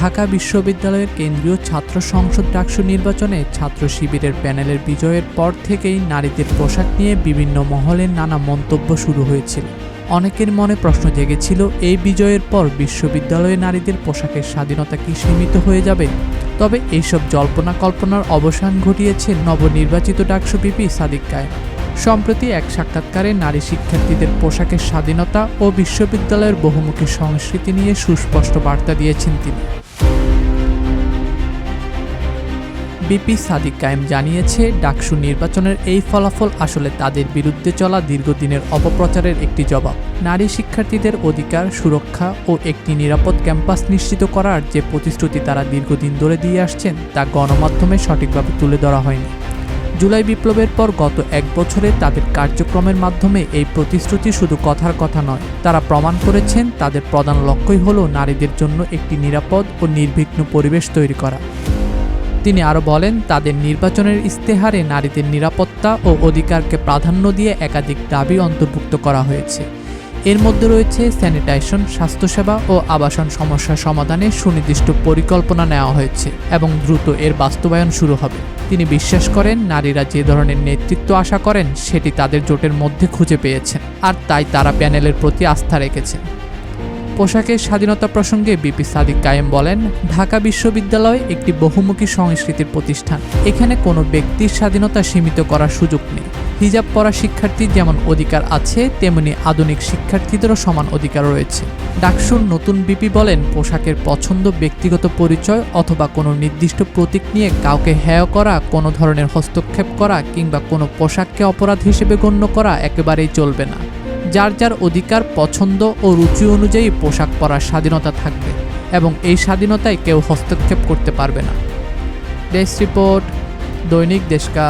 ঢাকা বিশ্ববিদ্যালয়ের কেন্দ্রীয় ছাত্র সংসদ ডাকসু নির্বাচনে ছাত্র শিবিরের প্যানেলের বিজয়ের পর থেকেই নারীদের পোশাক নিয়ে বিভিন্ন মহলের নানা মন্তব্য শুরু হয়েছিল। অনেকের মনে প্রশ্ন জেগেছিল, এই বিজয়ের পর বিশ্ববিদ্যালয়ে নারীদের পোশাকের স্বাধীনতা কি সীমিত হয়ে যাবে? তবে এইসব জল্পনা কল্পনার অবসান ঘটিয়েছে নবনির্বাচিত ডাকসু পিপি সাদিক সম্প্রতি এক সাক্ষাৎকারে নারী শিক্ষার্থীদের পোশাকের স্বাধীনতা ও বিশ্ববিদ্যালয়ের বহুমুখী সংস্কৃতি নিয়ে সুস্পষ্ট বার্তা দিয়েছেন তিনি। বিপি সাদিক কায়েম জানিয়েছে, ডাকসু নির্বাচনের এই ফলাফল আসলে তাদের বিরুদ্ধে চলা দীর্ঘদিনের অপপ্রচারের একটি জবাব। নারী শিক্ষার্থীদের অধিকার, সুরক্ষা ও একটি নিরাপদ ক্যাম্পাস নিশ্চিত করার যে প্রতিশ্রুতি তারা দীর্ঘদিন ধরে দিয়ে আসছেন, তা গণমাধ্যমে সঠিকভাবে তুলে ধরা হয়নি। জুলাই বিপ্লবের পর গত এক বছরে তাদের কার্যক্রমের মাধ্যমে এই প্রতিশ্রুতি শুধু কথার কথা নয়, তারা প্রমাণ করেছেন তাদের প্রধান লক্ষ্যই হল নারীদের জন্য একটি নিরাপদ ও নির্বিঘ্ন পরিবেশ তৈরি করা। তিনি আরও বলেন, তাদের নির্বাচনের ইস্তেহারে নারীদের নিরাপত্তা ও অধিকারকে প্রাধান্য দিয়ে একাধিক দাবি অন্তর্ভুক্ত করা হয়েছে। এর মধ্যে রয়েছে স্যানিটাইজেশন স্বাস্থ্যসেবা ও আবাসন সমস্যা সমাধানে সুনির্দিষ্ট পরিকল্পনা নেওয়া হয়েছে এবং দ্রুত এর বাস্তবায়ন শুরু হবে। তিনি বিশ্বাস করেন, নারীরা যে ধরনের নেতৃত্ব আশা করেন, সেটি তাদের জোটের মধ্যে খুঁজে পেয়েছেন, আর তাই তারা প্যানেলের প্রতি আস্থা রেখেছেন। পোশাকের স্বাধীনতা প্রসঙ্গে বিপি সাদিক কায়েম বলেন, ঢাকা বিশ্ববিদ্যালয় একটি বহুমুখী সংস্কৃতির প্রতিষ্ঠান। এখানে কোনো ব্যক্তির স্বাধীনতা সীমিত করার সুযোগ নেই। হিজাব পরা শিক্ষার্থীর যেমন অধিকার আছে, তেমনি আধুনিক শিক্ষার্থীদেরও সমান অধিকার রয়েছে। ডাকসুর নতুন বিপি বলেন, পোশাকের পছন্দ, ব্যক্তিগত পরিচয় অথবা কোনো নির্দিষ্ট প্রতীক নিয়ে কাউকে হেয় করা, কোনো ধরনের হস্তক্ষেপ করা কিংবা কোনো পোশাককে অপরাধ হিসেবে গণ্য করা একেবারেই চলবে না। যার যার অধিকার, পছন্দ ও রুচি অনুযায়ী পোশাক পরার স্বাধীনতা থাকবে এবং এই স্বাধীনতায় কেউ হস্তক্ষেপ করতে পারবে না। ডেস্ক রিপোর্ট, দৈনিক দেশকা